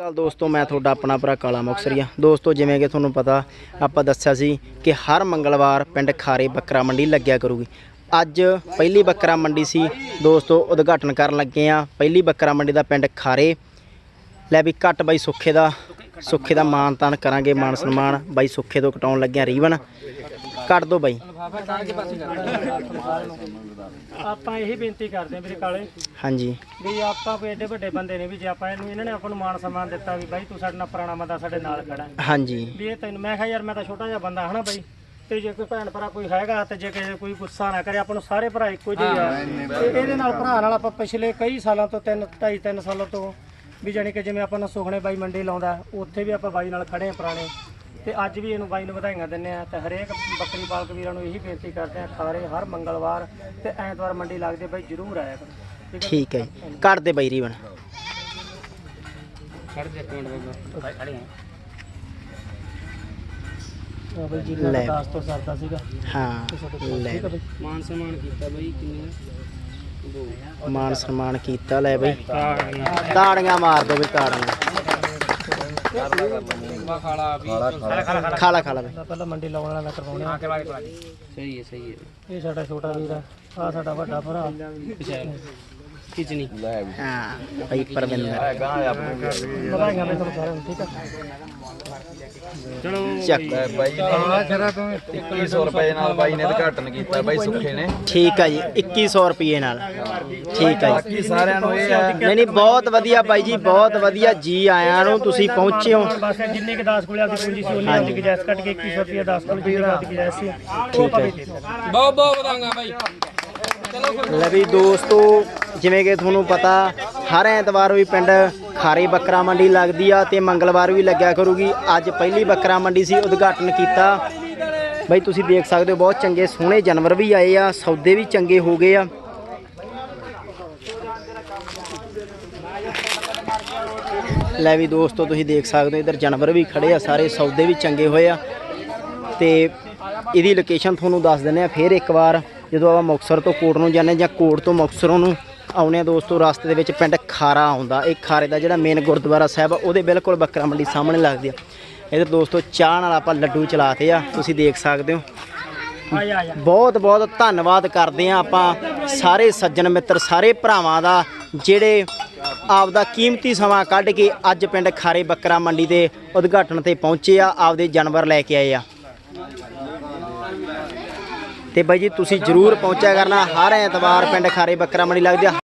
ਗੱਲ ਦੋਸਤੋ, ਮੈਂ ਤੁਹਾਡਾ ਆਪਣਾ ਭਰਾ ਕਾਲਾ ਮੁਕਸਰੀਆ। ਦੋਸਤੋ, ਜਿਵੇਂ ਕਿ ਤੁਹਾਨੂੰ ਪਤਾ, ਆਪਾਂ ਦੱਸਿਆ ਸੀ ਕਿ ਹਰ ਮੰਗਲਵਾਰ ਪਿੰਡ ਖਾਰੇ ਬੱਕਰਾ ਮੰਡੀ ਲੱਗਿਆ ਕਰੂਗੀ। ਅੱਜ ਪਹਿਲੀ ਬੱਕਰਾ ਮੰਡੀ ਸੀ। ਦੋਸਤੋ, ਉਦਘਾਟਨ ਕਰਨ ਲੱਗੇ ਆ ਪਹਿਲੀ ਬੱਕਰਾ ਮੰਡੀ ਦਾ ਪਿੰਡ ਖਾਰੇ। ਲੈ ਵੀ ਘੱਟ ਬਾਈ ਸੁੱਖੇ ਦਾ। ਸੁੱਖੇ ਦਾ ਮਾਨ ਤਾਨ ਕਰਾਂਗੇ ਮਾਨ ਸਨਮਾਨ ਬਾਈ ਸੁੱਖੇ ਤੋਂ ਕਟਾਉਣ ਲੱਗਿਆ ਰੀਵਨ ਕੱਟ ਦੋ ਬਾਈ। ਆਪਾਂ ਇਹੀ ਬੇਨਤੀ ਕਰਦੇ ਹਾਂ ਵੀਰੇ ਕਾਲੇ। ਹਾਂਜੀ। ਵੀ ਆਪਾਂ ਕੋਈ ਏਡੇ ਵੱਡੇ ਬੰਦੇ ਨੇ ਵੀ ਜੇ ਆਪਾਂ ਇਹਨੂੰ ਇਹਨਾਂ ਨੇ ਆਪਾਂ ਨੂੰ ਮਾਨ ਸਨਮਾਨ ਦਿੱਤਾ ਵੀ ਬਾਈ ਤੂੰ ਸਾਡੇ ਨਾਲ ਪੁਰਾਣਾ ਬੰਦਾ ਸਾਡੇ ਨਾਲ ਖੜਾ ਹੈ। ਹਾਂਜੀ। ਵੀ ਇਹ ਤੈਨੂੰ ਮੈਂ ਕਿਹਾ ਯਾਰ ਮੈਂ ਤਾਂ ਛੋਟਾ ਜਿਹਾ ਬੰਦਾ ਹਨਾ ਬਾਈ। ਤੇ ਜੇ ਕੋਈ ਭੈਣ ਭਰਾ ਕੋਈ ਹੈਗਾ ਤੇ ਜੇ ਕਿਸੇ ਕੋਈ ਗੁੱਸਾ ਨਾ ਕਰੇ ਆਪਾਂ ਨੂੰ ਸਾਰੇ ਭਰਾ ਇੱਕੋ ਜਿਹੇ ਆ। ਤੇ ਇਹਦੇ ਨਾਲ ਭਰਾ ਨਾਲ ਆਪਾਂ ਪਿਛਲੇ ਕਈ ਸਾਲਾਂ ਤੋਂ ਤਿੰਨ ਢਾਈ ਤਿੰਨ ਸਾਲਾਂ ਤੋਂ ਵੀ ਜਾਣੀ ਕਿ ਜਿਵੇਂ ਆਪਾਂ ਨੂੰ ਸੁਖਣੇ ਬਾਈ ਮੰਡੀ ਲਾਉਂਦਾ ਉੱਥੇ ਵੀ ਆਪਾਂ ਬਾਈ ਨਾਲ ਖੜੇ ਆ ਪੁਰਾਣੇ। ਤੇ ਅੱਜ ਵੀ ਇਹਨੂੰ ਬਾਈ ਨੂੰ ਵਧਾਈਆਂ ਦਿੰਦੇ ਆ ਤੇ ਹਰੇਕ ਬੱਕਰੀ ਪਾਲਕ ਵੀਰਾਂ ਨੂੰ ਇਹੀ ਬੇਨਤੀ ਕਰਦੇ ਆ ਖਾਰੇ ਹਰ ਮੰਗਲਵਾਰ ਤੇ ਐਤਵਾਰ ਮੰਡੀ ਲੱਗਦੀ ਬਾਈ ਜਰੂਰ ਆਇਆ ਕਰੋ। ਠੀਕ ਹੈ ਜੀ? ਕੱਟ ਦੇ ਬਾਈ ਰੀਵਨ ਖੜ ਦੇ ਪਿੰਡ ਵਿੱਚ ਖੜੇ ਆ। ਬਾਈ ਜੀ ਲੈ। ਦਾਸ ਤੋਂ ਸਰਦਾ ਸੀਗਾ। ਹਾਂ ਲੈ। ਠੀਕ ਹੈ ਬਾਈ। ਮਾਨ ਸਨਮਾਨ ਕੀਤਾ ਬਾਈ ਕਿੰਨੇ ਮਾਨ ਸਨਮਾਨ ਕੀਤਾ ਲੈ ਬਈ। ਤਾੜੀਆਂ। ਮਾਰ ਦੋ ਵੀ ਤਾੜੀਆਂ। ਖਾਲਾ ਖਾਲਾ ਬਈ ਪਹਿਲਾਂ ਮੰਡੀ ਲਾਉਣ ਵਾਲਾ ਮੈਂ ਕਰਵਾਉਣੇ। ਆ ਸਹੀ ਹੈ ਸਹੀ ਹੈ ਇਹ ਸਾਡਾ ਛੋਟਾ ਵੀਰ ਆ ਆ ਸਾਡਾ ਵੱਡਾ ਭਰਾ। ਕਿਚਨੀ ਹਾਂ ਬਈ ਪਰਵਿੰਦਰ। ਵਧਾਈਆਂ ਨੇ ਤੁਹਾਨੂੰ ਸਾਰਿਆਂ ਨੂੰ ਠੀਕ ਆ ਚੱਕ ਬਾਈ ਨੇ। 2100 ਰੁਪਏ ਨਾਲ ਬਾਈ ਨੇ ਉਦਘਾਟਨ ਕੀਤਾ ਬਾਈ ਸੁੱਖੇ ਨੇ। ਠੀਕ ਆ ਜੀ 2100 ਰੁਪਏ ਨਾਲ। ਠੀਕ ਆ ਜੀ। ਬਾਕੀ ਸਾਰਿਆਂ ਨੂੰ ਇਹ ਹੈ ਨਹੀਂ ਨਹੀਂ ਬਹੁਤ ਵਧੀਆ ਬਾਈ ਜੀ ਬਹੁਤ ਵਧੀਆ ਜੀ ਆਇਆਂ ਨੂੰ ਤੁਸੀਂ ਪਹੁੰਚੇ ਹੋ। ਬਸ ਜਿੰਨੇ ਕਿ 10 ਕੋਲੇ ਆਪਦੀ ਪੂੰਜੀ ਸੀ ਉਹਨੇ ਆਪਦੀ ਗੁਜਾਇਸ਼ ਕੱਟ ਕੇ 2100 ਰੁਪਏ 10 ਕੋਲੇ ਜਿਹੜੀ ਆਪਦੀ ਗੁਜਾਇਸ਼ ਸੀ। ਉਹ ਆਪਾਂ ਦੇ ਦਿੱਤੀ ਬਹੁਤ ਬਹੁਤ ਵਧਾਈਆਂ ਬਾਈ। ਲੈ ਵੀ ਦੋਸਤੋ, ਜਿਵੇਂ ਕਿ ਤੁਹਾਨੂੰ ਪਤਾ, ਹਰ ਐਤਵਾਰ ਵੀ ਪਿੰਡ ਖਾਰੇ ਬੱਕਰਾ ਮੰਡੀ ਲੱਗਦੀ ਆ ਤੇ ਮੰਗਲਵਾਰ ਵੀ ਲੱਗਿਆ ਕਰੂਗੀ। ਅੱਜ ਪਹਿਲੀ ਬੱਕਰਾ ਮੰਡੀ ਸੀ, ਉਦਘਾਟਨ ਕੀਤਾ। ਬਈ, ਤੁਸੀਂ ਦੇਖ ਸਕਦੇ ਹੋ, ਬਹੁਤ ਚੰਗੇ ਸੋਹਣੇ ਜਾਨਵਰ ਵੀ ਆਏ ਆ, ਸੌਦੇ ਵੀ ਚੰਗੇ ਹੋ ਗਏ ਆ। ਲੈ ਵੀ ਦੋਸਤੋ, ਤੁਸੀਂ ਦੇਖ ਸਕਦੇ ਹੋ, ਇਧਰ ਜਾਨਵਰ ਵੀ ਖੜੇ ਆ, ਸਾਰੇ ਸੌਦੇ ਵੀ ਚੰਗੇ ਹੋਏ ਆ। ਤੇ ਇਹਦੀ ਲੋਕੇਸ਼ਨ ਤੁਹਾਨੂੰ ਦੱਸ ਦਿੰਦੇ ਆ, ਫੇਰ ਇੱਕ ਵਾਰ। ਜਦੋਂ ਆਪਾਂ ਮੁਕਤਸਰ ਤੋਂ ਕੋਟ ਨੂੰ ਜਾਂਦੇ ਜਾਂ ਕੋਟ ਤੋਂ ਮੁਕਤਸਰੋਂ ਨੂੰ ਆਉਣੇ ਆ ਦੋਸਤੋ, ਰਸਤੇ ਦੇ ਵਿੱਚ ਪਿੰਡ ਖਾਰਾ ਆਉਂਦਾ। ਇਹ ਖਾਰੇ ਦਾ ਜਿਹੜਾ ਮੇਨ ਗੁਰਦੁਆਰਾ ਸਾਹਿਬ ਆ, ਉਹਦੇ ਬਿਲਕੁਲ ਬੱਕਰਾ ਮੰਡੀ ਸਾਹਮਣੇ ਲੱਗਦੀ ਆ। ਇਧਰ ਦੋਸਤੋ, ਚਾਹ ਨਾਲ ਆਪਾਂ ਲੱਡੂ ਚਲਾਤੇ ਆ, ਤੁਸੀਂ ਦੇਖ ਸਕਦੇ ਹੋ। ਬਹੁਤ ਬਹੁਤ ਧੰਨਵਾਦ ਕਰਦੇ ਆ ਆਪਾਂ ਸਾਰੇ ਸੱਜਣ ਮਿੱਤਰ, ਸਾਰੇ ਭਰਾਵਾਂ ਦਾ, ਜਿਹੜੇ ਆਪਦਾ ਕੀਮਤੀ ਸਮਾਂ ਕੱਢ ਕੇ ਅੱਜ ਪਿੰਡ ਖਾਰੇ ਬੱਕਰਾ ਮੰਡੀ ਦੇ ਉਦਘਾਟਨ ਤੇ ਪਹੁੰਚੇ ਆ, ਆਪਦੇ ਜਾਨਵਰ ਲੈ ਕੇ ਆਏ ਆ। ਤੇ ਬਾਈ ਜੀ ਤੁਸੀਂ ਜਰੂਰ ਪਹੁੰਚਿਆ ਕਰਨਾ ਹਰ ਐਤਵਾਰ ਪਿੰਡ ਖਾਰੇ ਬੱਕਰਾ ਮੰਡੀ ਲੱਗਦੀ ਆ।